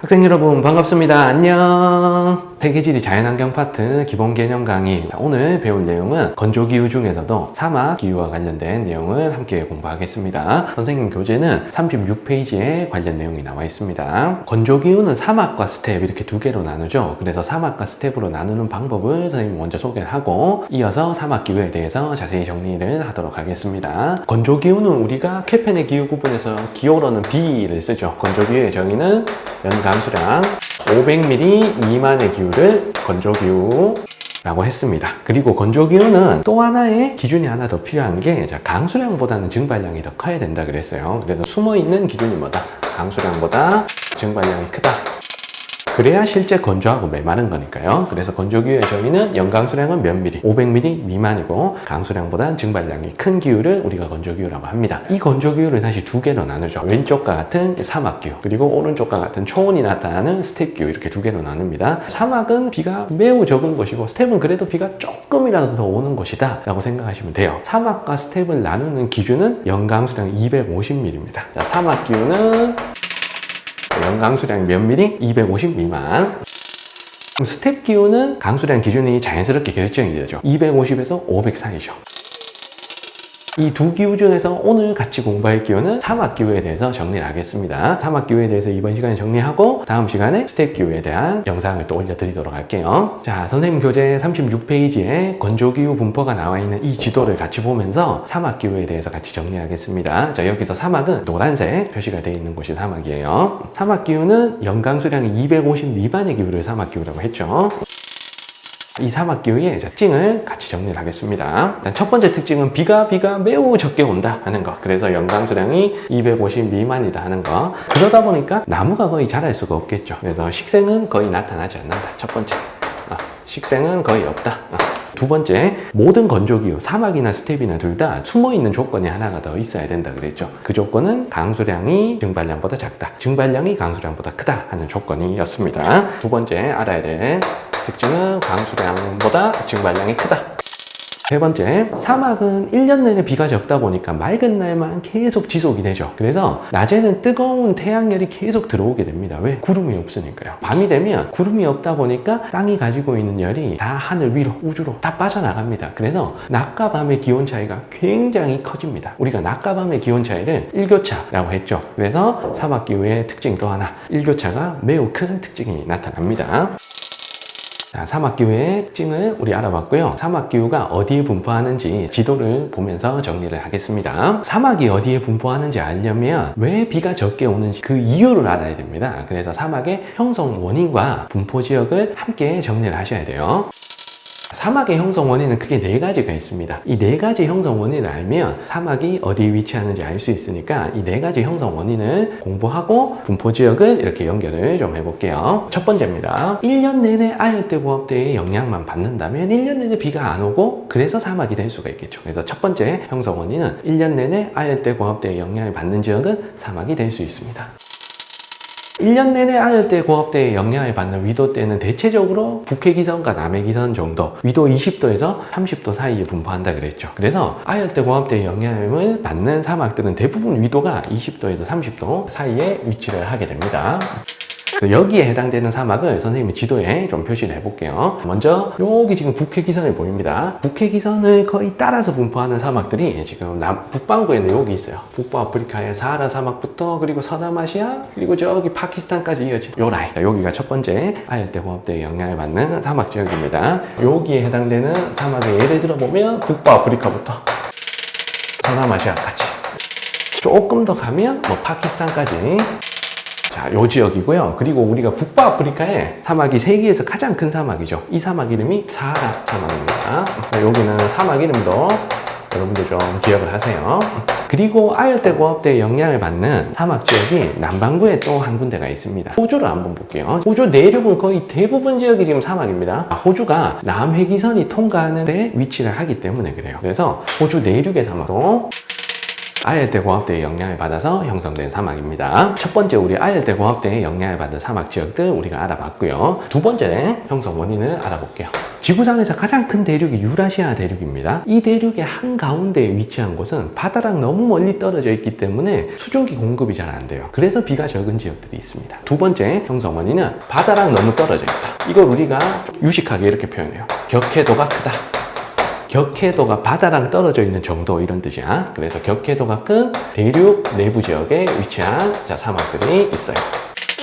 학생 여러분 반갑습니다. 안녕. 세계지리 자연환경 파트 기본 개념 강의. 자, 오늘 배울 내용은 건조기후 중에서도 사막기후와 관련된 내용을 함께 공부하겠습니다. 선생님 교재는 36페이지에 관련 내용이 나와 있습니다. 건조기후는 사막과 스텝 이렇게 두 개로 나누죠. 그래서 사막과 스텝으로 나누는 방법을 선생님 먼저 소개를 하고 이어서 사막기후에 대해서 자세히 정리를 하도록 하겠습니다. 건조기후는 우리가 케펜의 기후 구분에서 기호로는 B를 쓰죠. 건조기후의 정의는 연감수량 500ml 미만의 기후를 건조기후 라고 했습니다. 그리고 건조기후는 또 하나의 기준이 하나 더 필요한 게 자, 강수량보다는 증발량이 더 커야 된다 그랬어요. 그래서 숨어 있는 기준이 뭐다? 강수량보다 증발량이 크다. 그래야 실제 건조하고 메마른 거니까요. 그래서 건조기후의 정의는 연강 수량은 몇 미리? 500ml 미만이고 강수량보다는 증발량이 큰 기후를 우리가 건조기후라고 합니다. 이 건조기후를 다시 두 개로 나누죠. 왼쪽과 같은 사막기후 그리고 오른쪽과 같은 초온이 나타나는 스텝기후 이렇게 두 개로 나눕니다. 사막은 비가 매우 적은 곳이고 스텝은 그래도 비가 조금이라도 더 오는 곳이다 라고 생각하시면 돼요. 사막과 스텝을 나누는 기준은 연강 수량 250ml입니다. 자, 사막 기후는 연 강수량 몇 미리? 250 미만. 스텝 기후는 강수량 기준이 자연스럽게 결정이 되죠. 250에서 500 사이죠. 이 두 기후 중에서 오늘 같이 공부할 기후는 사막 기후에 대해서 정리를 하겠습니다. 사막 기후에 대해서 이번 시간에 정리하고 다음 시간에 스텝 기후에 대한 영상을 또 올려드리도록 할게요. 자, 선생님 교재 36페이지에 건조 기후 분포가 나와 있는 이 지도를 같이 보면서 사막 기후에 대해서 같이 정리하겠습니다. 자, 여기서 사막은 노란색 표시가 되어 있는 곳이 사막이에요. 사막 기후는 연강 수량이 250 미만의 기후를 사막 기후라고 했죠. 이 사막 기후의 특징을 같이 정리를 하겠습니다. 일단 첫 번째 특징은 비가 비가 매우 적게 온다 하는 거. 그래서 연강 수량이 250 미만이다 하는 거. 그러다 보니까 나무가 거의 자랄 수가 없겠죠. 그래서 식생은 거의 나타나지 않는다. 첫 번째. 아, 식생은 거의 없다. 아. 두 번째, 모든 건조기후, 사막이나 스텝이나 둘 다 숨어 있는 조건이 하나가 더 있어야 된다 그랬죠. 그 조건은 강수량이 증발량보다 작다. 증발량이 강수량보다 크다 하는 조건이었습니다. 두 번째 알아야 될 특징은 강수량보다 증발량이 크다. 세 번째, 사막은 1년 내내 비가 적다 보니까 맑은 날만 계속 지속이 되죠. 그래서 낮에는 뜨거운 태양열이 계속 들어오게 됩니다. 왜? 구름이 없으니까요. 밤이 되면 구름이 없다 보니까 땅이 가지고 있는 열이 다 하늘 위로, 우주로 다 빠져나갑니다. 그래서 낮과 밤의 기온 차이가 굉장히 커집니다. 우리가 낮과 밤의 기온 차이를 일교차라고 했죠. 그래서 사막 기후의 특징 또 하나, 일교차가 매우 큰 특징이 나타납니다. 자, 사막기후의 특징을 우리 알아봤고요. 사막기후가 어디에 분포하는지 지도를 보면서 정리를 하겠습니다. 사막이 어디에 분포하는지 알려면 왜 비가 적게 오는지 그 이유를 알아야 됩니다. 그래서 사막의 형성 원인과 분포 지역을 함께 정리를 하셔야 돼요. 사막의 형성 원인은 크게 네 가지가 있습니다. 이 네 가지 형성 원인을 알면 사막이 어디에 위치하는지 알 수 있으니까 이 네 가지 형성 원인을 공부하고 분포 지역을 이렇게 연결을 좀 해볼게요. 첫 번째입니다. 1년 내내 아열대 고압대의 영향만 받는다면 1년 내내 비가 안 오고 그래서 사막이 될 수가 있겠죠. 그래서 첫 번째 형성 원인은 1년 내내 아열대 고압대의 영향을 받는 지역은 사막이 될 수 있습니다. 1년 내내 아열 대 고압대의 영향을 받는 위도 때는 대체적으로 북해 기선과 남해 기선 정도 위도 20도에서 30도 사이에 분포한다 그랬죠. 그래서 아열 대 고압대의 영향을 받는 사막들은 대부분 위도가 20도에서 30도 사이에 위치를 하게 됩니다 여기에 해당되는 사막을 선생님이 지도에 좀 표시를 해볼게요. 먼저 여기 지금 북해 기선을 보입니다. 북해 기선을 거의 따라서 분포하는 사막들이 지금 남, 북반구에는 여기 있어요. 북부아프리카의 사하라 사막부터 그리고 서남아시아 그리고 저기 파키스탄까지 이어진 요 라인. 여기가 첫 번째 아열대 고압대의 영향을 받는 사막 지역입니다. 여기에 해당되는 사막의 예를 들어 보면 북부아프리카부터 서남아시아까지 조금 더 가면 뭐 파키스탄까지 자, 요 지역이고요. 그리고 우리가 북부아프리카의 사막이 세계에서 가장 큰 사막이죠. 이 사막 이름이 사하라 사막입니다. 여기는 사막 이름도 여러분들 좀 기억을 하세요. 그리고 아열대 고압대의 영향을 받는 사막 지역이 남반구에 또 한 군데가 있습니다. 호주를 한번 볼게요. 호주 내륙은 거의 대부분 지역이 지금 사막입니다. 아, 호주가 남해기선이 통과하는 데 위치를 하기 때문에 그래요. 그래서 호주 내륙의 사막도 아열대 고압대의 영향을 받아서 형성된 사막입니다. 첫 번째 우리 아열대 고압대의 영향을 받은 사막 지역들 우리가 알아봤고요. 두 번째 형성 원인을 알아볼게요. 지구상에서 가장 큰 대륙이 유라시아 대륙입니다. 이 대륙의 한가운데에 위치한 곳은 바다랑 너무 멀리 떨어져 있기 때문에 수증기 공급이 잘 안 돼요. 그래서 비가 적은 지역들이 있습니다. 두 번째 형성 원인은 바다랑 너무 떨어져 있다. 이걸 우리가 유식하게 이렇게 표현해요. 격해도가 크다. 격해도가 바다랑 떨어져 있는 정도 이런 뜻이야. 그래서 격해도가 큰 대륙 내부 지역에 위치한 자, 사막들이 있어요.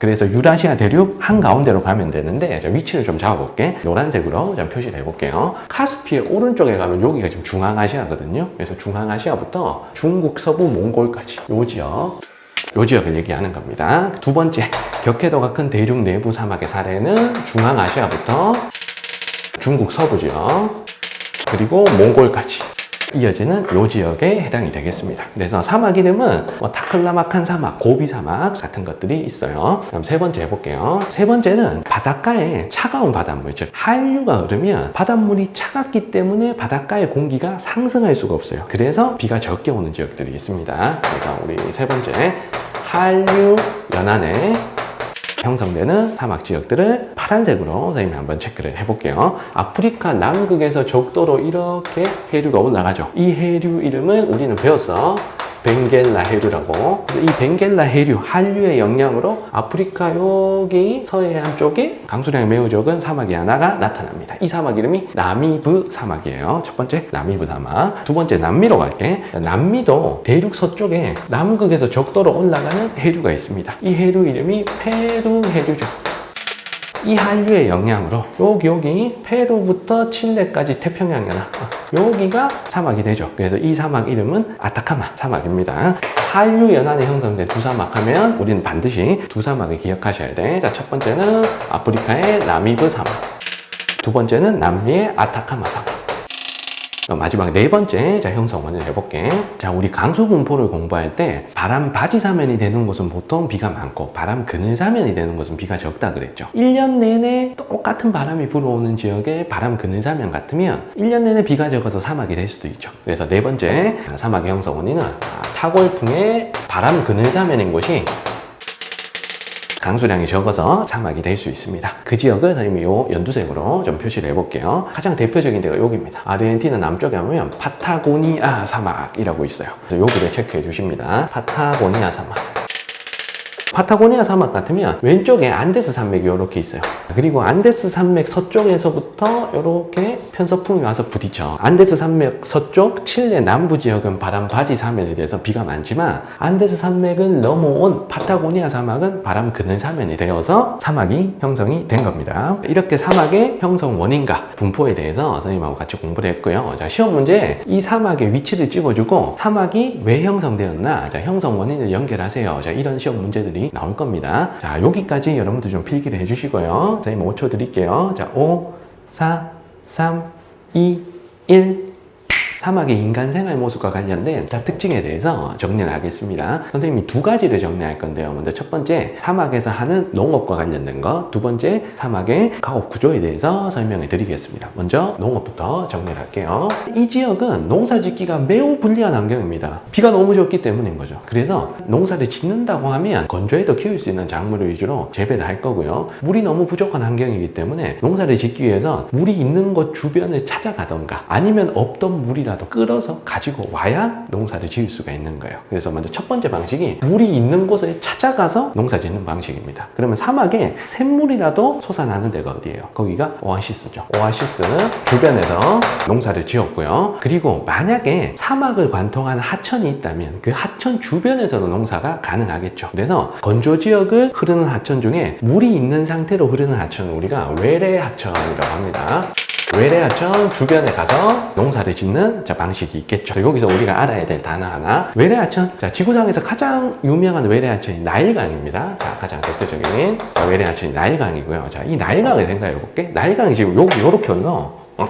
그래서 유라시아 대륙 한가운데로 가면 되는데 자, 위치를 좀 잡아볼게. 노란색으로 좀 표시를 해볼게요. 카스피의 오른쪽에 가면 여기가 지금 중앙아시아거든요. 그래서 중앙아시아부터 중국 서부 몽골까지 요 지역 요 지역을 얘기하는 겁니다. 두 번째 격해도가 큰 대륙 내부 사막의 사례는 중앙아시아부터 중국 서부 지역 그리고 몽골까지 이어지는 요 지역에 해당이 되겠습니다. 그래서 사막 이름은 뭐 타클라마칸 사막, 고비 사막 같은 것들이 있어요. 그럼 세 번째 해볼게요. 세 번째는 바닷가에 차가운 바닷물, 즉 한류가 흐르면 바닷물이 차갑기 때문에 바닷가의 공기가 상승할 수가 없어요. 그래서 비가 적게 오는 지역들이 있습니다. 그래서 우리 세 번째 한류 연안에 형성되는 사막 지역들을 파란색으로 선생님이 한번 체크를 해볼게요. 아프리카 남극에서 적도로 이렇게 해류가 올라가죠. 이 해류 이름은 우리는 배웠어. 벵겔라 해류라고. 이 벵겔라 해류, 한류의 영향으로 아프리카 여기 서해안 쪽에 강수량이 매우 적은 사막이 하나가 나타납니다. 이 사막 이름이 나미브 사막이에요. 첫 번째 나미브 사막. 두 번째 남미로 갈게. 남미도 대륙 서쪽에 남극에서 적도로 올라가는 해류가 있습니다. 이 해류 이름이 페루 해류죠. 이 한류의 영향으로 여기 여기 페루부터 칠레까지 태평양 연안 여기가 사막이 되죠. 그래서 이 사막 이름은 아타카마 사막입니다. 한류 연안에 형성된 두 사막 하면 우리는 반드시 두 사막을 기억하셔야 돼. 자, 첫 번째는 아프리카의 나미브 사막. 두 번째는 남미의 아타카마 사막. 어, 마지막 네 번째 자 형성 원을 해볼게. 자 우리 강수 분포를 공부할 때 바람 바지 사면이 되는 곳은 보통 비가 많고 바람 그늘 사면이 되는 곳은 비가 적다 그랬죠. 1년 내내 똑같은 바람이 불어오는 지역에 바람 그늘 사면 같으면 1년 내내 비가 적어서 사막이 될 수도 있죠. 그래서 네 번째 아, 사막의 형성 원인은 아, 타골풍의 바람 그늘 사면인 곳이 강수량이 적어서 사막이 될 수 있습니다. 그 지역을 선생님이 요 연두색으로 좀 표시를 해볼게요. 가장 대표적인 데가 여기입니다. 아르헨티나 남쪽에 보면 파타고니아 사막이라고 있어요. 그래서 여기를 체크해 주십니다. 파타고니아 사막. 파타고니아 사막 같으면 왼쪽에 안데스 산맥이 이렇게 있어요. 그리고 안데스 산맥 서쪽에서부터 이렇게 편서풍이 와서 부딪혀. 안데스 산맥 서쪽 칠레 남부 지역은 바람 바지 사면에 대해서 비가 많지만 안데스 산맥을 넘어온 파타고니아 사막은 바람 그늘 사면이 되어서 사막이 형성이 된 겁니다. 이렇게 사막의 형성 원인과 분포에 대해서 선생님하고 같이 공부를 했고요. 자, 시험 문제 이 사막의 위치를 찍어주고 사막이 왜 형성되었나 자, 형성 원인을 연결하세요. 자, 이런 시험 문제들이 나올 겁니다. 자, 여기까지 여러분들 좀 필기를 해주시고요. 선생님 5초 드릴게요. 자, 5, 4, 3, 2, 1. 사막의 인간 생활 모습과 관련된 다 특징에 대해서 정리를 하겠습니다. 선생님이 두 가지를 정리할 건데요. 먼저 첫 번째, 사막에서 하는 농업과 관련된 것. 두 번째, 사막의 가옥 구조에 대해서 설명해 드리겠습니다. 먼저 농업부터 정리를 할게요. 이 지역은 농사 짓기가 매우 불리한 환경입니다. 비가 너무 적기 때문인 거죠. 그래서 농사를 짓는다고 하면 건조해도 키울 수 있는 작물을 위주로 재배를 할 거고요. 물이 너무 부족한 환경이기 때문에 농사를 짓기 위해서 물이 있는 곳 주변을 찾아가던가 아니면 없던 물이라 도 끌어서 가지고 와야 농사를 지을 수가 있는 거예요. 그래서 먼저 첫 번째 방식이 물이 있는 곳을 찾아가서 농사 짓는 방식입니다. 그러면 사막에 샘물이라도 솟아나는 데가 어디예요? 거기가 오아시스죠. 오아시스는 주변에서 농사를 지었고요. 그리고 만약에 사막을 관통한 하천이 있다면 그 하천 주변에서도 농사가 가능하겠죠. 그래서 건조 지역을 흐르는 하천 중에 물이 있는 상태로 흐르는 하천을 우리가 외래 하천이라고 합니다. 외래하천 주변에 가서 농사를 짓는 자, 방식이 있겠죠. 자, 여기서 우리가 알아야 될 단어 하나. 외래하천. 자, 지구상에서 가장 유명한 외래하천이 나일강입니다. 자, 가장 대표적인 자, 외래하천이 나일강이고요. 자, 이 나일강을 생각해 볼게. 나일강이 지금 여기 요렇게 흘러. 어?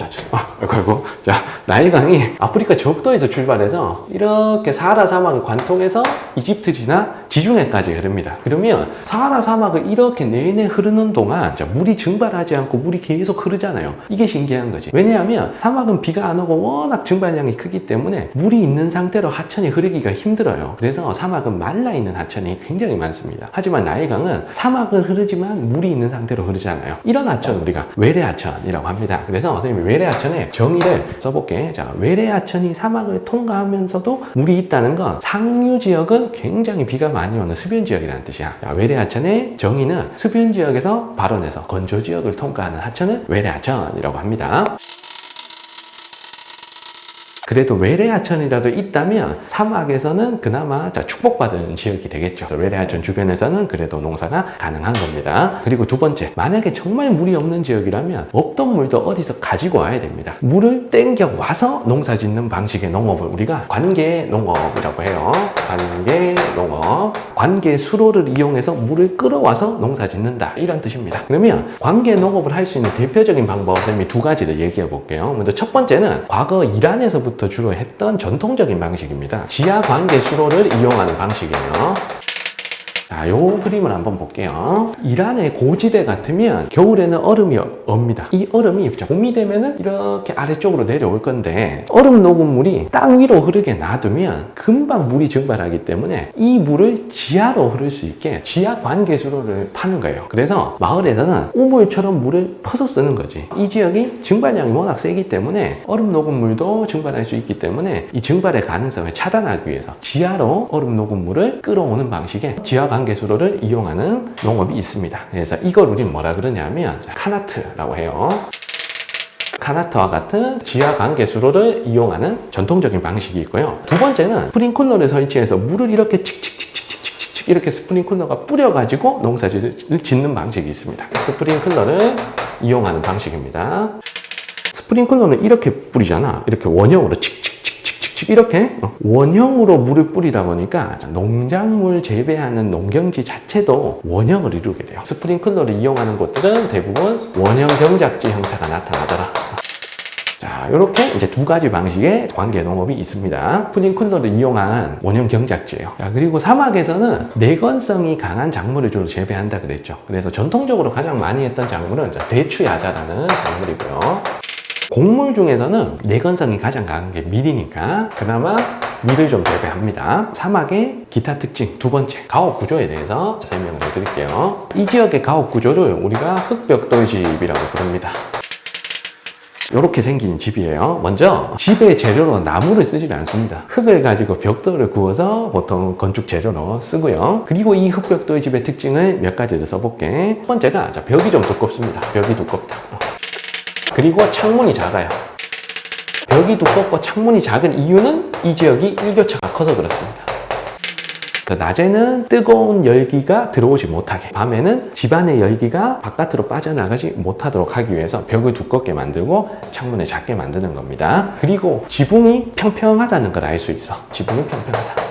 자, 자, 아, 그리고 자 나일강이 아프리카 적도에서 출발해서 이렇게 사하라 사막을 관통해서 이집트 지나 지중해까지 흐릅니다. 그러면 사하라 사막을 이렇게 내내 흐르는 동안 자, 물이 증발하지 않고 물이 계속 흐르잖아요. 이게 신기한 거지. 왜냐하면 사막은 비가 안 오고 워낙 증발량이 크기 때문에 물이 있는 상태로 하천이 흐르기가 힘들어요. 그래서 사막은 말라 있는 하천이 굉장히 많습니다. 하지만 나일강은 사막을 흐르지만 물이 있는 상태로 흐르잖아요. 이런 하천 우리가 외래 하천이라고 합니다. 그래서 선생님이 외래하천의 정의를 써볼게. 자, 외래하천이 사막을 통과하면서도 물이 있다는 건 상류 지역은 굉장히 비가 많이 오는 습연 지역이라는 뜻이야. 자, 외래하천의 정의는 습연 지역에서 발원해서 건조 지역을 통과하는 하천을 외래하천이라고 합니다. 그래도 외래하천이라도 있다면 사막에서는 그나마 자, 축복받은 지역이 되겠죠. 외래하천 주변에서는 그래도 농사가 가능한 겁니다. 그리고 두 번째, 만약에 정말 물이 없는 지역이라면 없던 물도 어디서 가지고 와야 됩니다. 물을 땡겨 와서 농사 짓는 방식의 농업을 우리가 관계 농업이라고 해요. 관계 농업. 관계 수로를 이용해서 물을 끌어와서 농사 짓는다. 이런 뜻입니다. 그러면 관계 농업을 할 수 있는 대표적인 방법 선생님이 두 가지를 얘기해 볼게요. 먼저 첫 번째는 과거 이란에서부터 주로 했던 전통적인 방식입니다. 지하 관계 수로를 이용하는 방식이에요. 자, 요 그림을 한번 볼게요. 이란의 고지대 같으면 겨울에는 얼음이 옵니다. 이 얼음이 자, 봄이 되면은 이렇게 아래쪽으로 내려올 건데 얼음 녹은 물이 땅 위로 흐르게 놔두면 금방 물이 증발하기 때문에 이 물을 지하로 흐를 수 있게 지하 관계수로를 파는 거예요. 그래서 마을에서는 우물처럼 물을 퍼서 쓰는 거지. 이 지역이 증발량이 워낙 세기 때문에 얼음 녹은 물도 증발할 수 있기 때문에 이 증발의 가능성을 차단하기 위해서 지하로 얼음 녹은 물을 끌어오는 방식의 지하 관 계수로를 이용하는 농업이 있습니다. 그래서 이걸 우리는 뭐라 그러냐면 카나트라고 해요. 카나트와 같은 지하 관계 수로를 이용하는 전통적인 방식이 있고요. 두 번째는 스프링클러를 설치해서 물을 이렇게 칙칙칙칙칙칙 이렇게 스프링클러가 뿌려가지고 농사지를 짓는 방식이 있습니다. 스프링클러를 이용하는 방식입니다. 스프링클러는 이렇게 뿌리잖아. 이렇게 원형으로 칙칙칙칙칙 이렇게 원형으로 물을 뿌리다 보니까 농작물 재배하는 농경지 자체도 원형을 이루게 돼요. 스프링클러를 이용하는 곳들은 대부분 원형 경작지 형태가 나타나더라. 자, 이렇게 이제 두 가지 방식의 관계 농업이 있습니다. 스프링클러를 이용한 원형 경작지예요. 자, 그리고 사막에서는 내건성이 강한 작물을 주로 재배한다 그랬죠. 그래서 전통적으로 가장 많이 했던 작물은 대추야자라는 작물이고요. 곡물 중에서는 내건성이 가장 강한 게 밀이니까 그나마 밀을 좀 재배합니다. 사막의 기타 특징 두 번째 가옥 구조에 대해서 설명을 해드릴게요. 이 지역의 가옥 구조를 우리가 흑벽돌집이라고 부릅니다. 이렇게 생긴 집이에요. 먼저 집의 재료로 나무를 쓰지 않습니다. 흙을 가지고 벽돌을 구워서 보통 건축 재료로 쓰고요. 그리고 이 흑벽돌 집의 특징을 몇 가지를 써볼게. 첫 번째가 자, 벽이 좀 두껍습니다. 벽이 두껍다. 그리고 창문이 작아요. 벽이 두껍고 창문이 작은 이유는 이 지역이 일교차가 커서 그렇습니다. 낮에는 뜨거운 열기가 들어오지 못하게 밤에는 집안의 열기가 바깥으로 빠져나가지 못하도록 하기 위해서 벽을 두껍게 만들고 창문을 작게 만드는 겁니다 그리고 지붕이 평평하다는 걸 알 수 있어 지붕이 평평하다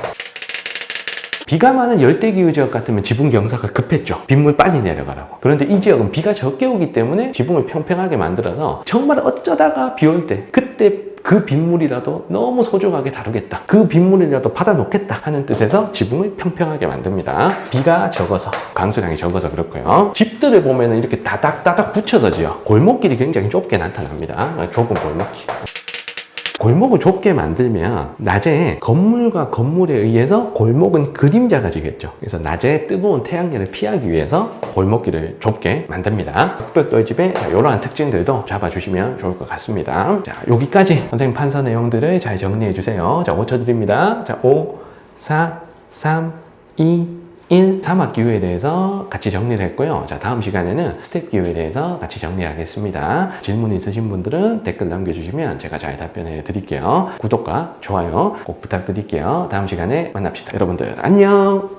비가 많은 열대기후 지역 같으면 지붕 경사가 급했죠. 빗물 빨리 내려가라고. 그런데 이 지역은 비가 적게 오기 때문에 지붕을 평평하게 만들어서 정말 어쩌다가 비 올 때 그때 그 빗물이라도 너무 소중하게 다루겠다. 그 빗물이라도 받아놓겠다 하는 뜻에서 지붕을 평평하게 만듭니다. 비가 적어서, 강수량이 적어서 그렇고요. 집들을 보면 이렇게 다닥다닥 붙여서 지어. 골목길이 굉장히 좁게 나타납니다. 좁은 골목길. 골목을 좁게 만들면 낮에 건물과 건물에 의해서 골목은 그림자가 지겠죠. 그래서 낮에 뜨거운 태양열을 피하기 위해서 골목길을 좁게 만듭니다. 흑백돌집의 이러한 특징들도 잡아주시면 좋을 것 같습니다. 자, 여기까지 선생님 판서 내용들을 잘 정리해 주세요. 자, 5초 드립니다. 자, 5, 4, 3, 2, 1 사막 기후에 대해서 같이 정리를 했고요. 자, 다음 시간에는 스텝 기후에 대해서 같이 정리하겠습니다. 질문 있으신 분들은 댓글 남겨주시면 제가 잘 답변해 드릴게요. 구독과 좋아요 꼭 부탁드릴게요. 다음 시간에 만납시다. 여러분들 안녕!